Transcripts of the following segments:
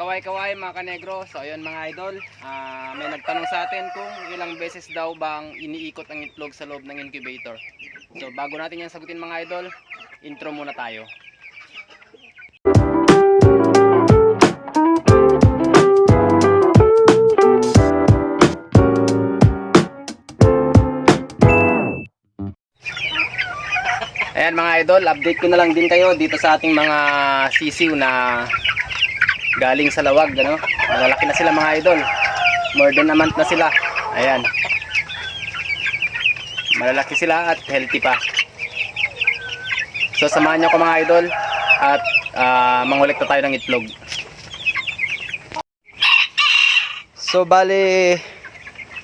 kaway-kaway mga kanegro. So ayun mga idol, ah, may nagtanong sa atin kung ilang beses daw bang iniikot ang itlog sa loob ng incubator. So bago natin yan sagutin mga idol, intro muna tayo. Ayan mga idol, update ko na lang din kayo dito sa ating mga sisiw na galing sa lawag, ano? Malalaki na sila mga idol. More than a month na sila. Ayan. Malalaki sila at healthy pa. So samahan nyo ko mga idol at uh, mangulekta tayo ng itlog. So bali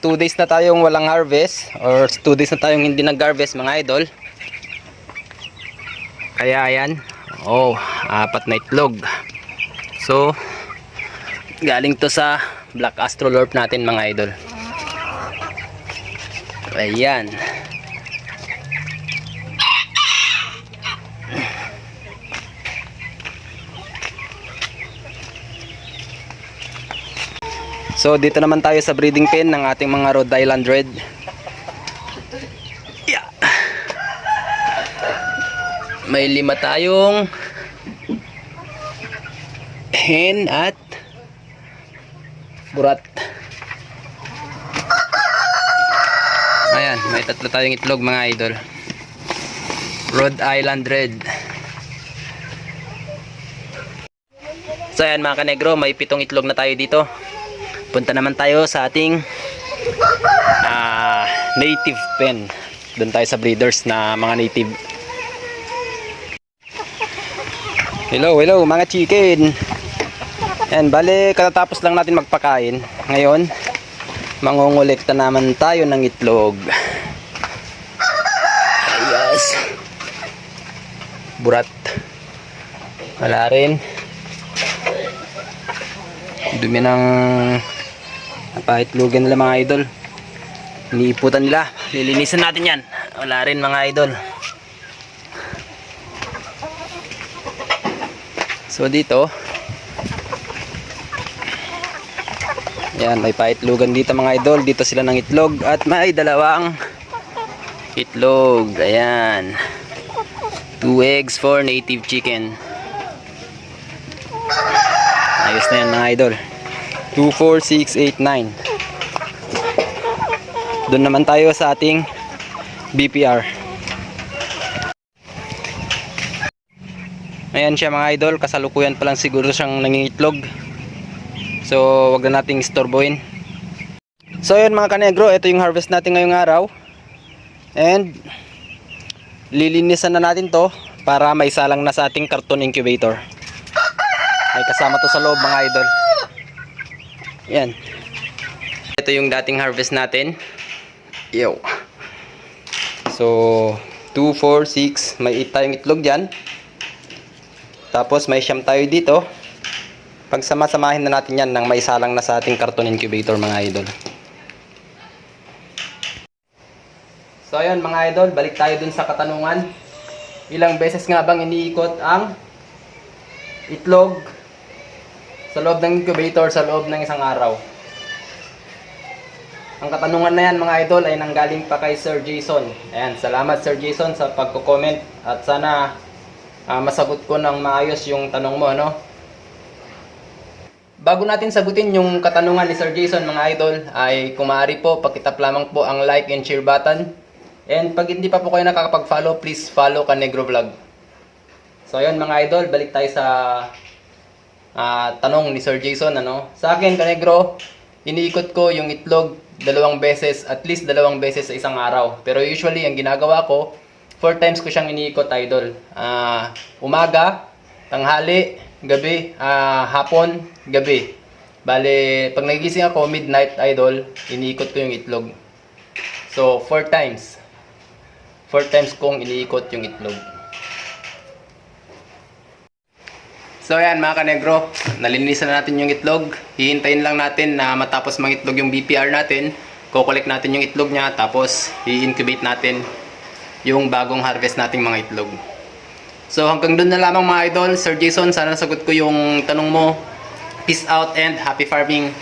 2 days na tayong walang harvest or 2 days na tayong hindi nag-harvest mga idol. Kaya ayan. Oh, apat na itlog. So, galing to sa Black Astrolorp natin mga idol. Ayan. So, dito naman tayo sa breeding pen ng ating mga Rhode Island Red. Yeah. May lima tayong hen at burat. Ayan, may tatlo tayong itlog mga idol. Rhode Island Red. So ayan mga kanegro, may pitong itlog na tayo dito. Punta naman tayo sa ating ah, native pen. Doon tayo sa breeders na mga native. Hello, hello mga chicken. Yan, bale katatapos lang natin magpakain. Ngayon, mangungulekta naman tayo ng itlog. Ayos. Burat. Wala rin. Dumi ng napahitlogan nila mga idol. Iniiputan nila. Lilinisan natin yan. Wala rin mga idol. So dito, yan may paitlogan dito mga idol. Dito sila ng itlog at may dalawang itlog. Ayan. Two eggs for native chicken. Ayos na yan mga idol. 2, 4, 6, 8, 9. Doon naman tayo sa ating BPR. Ayan siya mga idol, kasalukuyan pa lang siguro siyang nangingitlog. So, wag na nating istorbohin. So, yun mga kanegro, ito yung harvest natin ngayong araw. And, lilinisan na natin to para may salang na sa ating carton incubator. May kasama to sa loob mga idol. Yan. Ito yung dating harvest natin. Yo. So, 2, 4, 6. May 8 tayong itlog dyan. Tapos may siyam tayo dito. Pagsama-samahin na natin yan nang may salang na sa ating carton incubator mga idol. So ayun mga idol, balik tayo dun sa katanungan. Ilang beses nga bang iniikot ang itlog sa loob ng incubator sa loob ng isang araw? Ang katanungan na yan mga idol ay nanggaling pa kay Sir Jason. Ayan, salamat Sir Jason sa pagko-comment at sana ah, masagot ko ng maayos yung tanong mo, ano? Bago natin sagutin yung katanungan ni Sir Jason mga idol, ay kung maaari po, pakitap lamang po ang like and share button. And pag hindi pa po kayo nakakapag-follow, please follow Kanegro Vlog. So ayun mga idol, balik tayo sa ah, tanong ni Sir Jason. Ano? Sa akin, Kanegro, iniikot ko yung itlog dalawang beses, at least dalawang beses sa isang araw. Pero usually, ang ginagawa ko, four times ko siyang iniikot, idol. Ah, umaga, tanghali, gabi, ah, hapon, gabi. Bale, pag nagising ako, midnight, idol, iniikot ko yung itlog. So, four times. Four times kong iniikot yung itlog. So ayan mga kanegro, nalinisan na natin yung itlog. Hihintayin lang natin na matapos mangitlog yung BPR natin. Kukolek natin yung itlog niya tapos i-incubate natin yung bagong harvest nating mga itlog. So hanggang doon na lamang mga idol. Sir Jason, sana nasagot ko yung tanong mo Peace out and happy farming.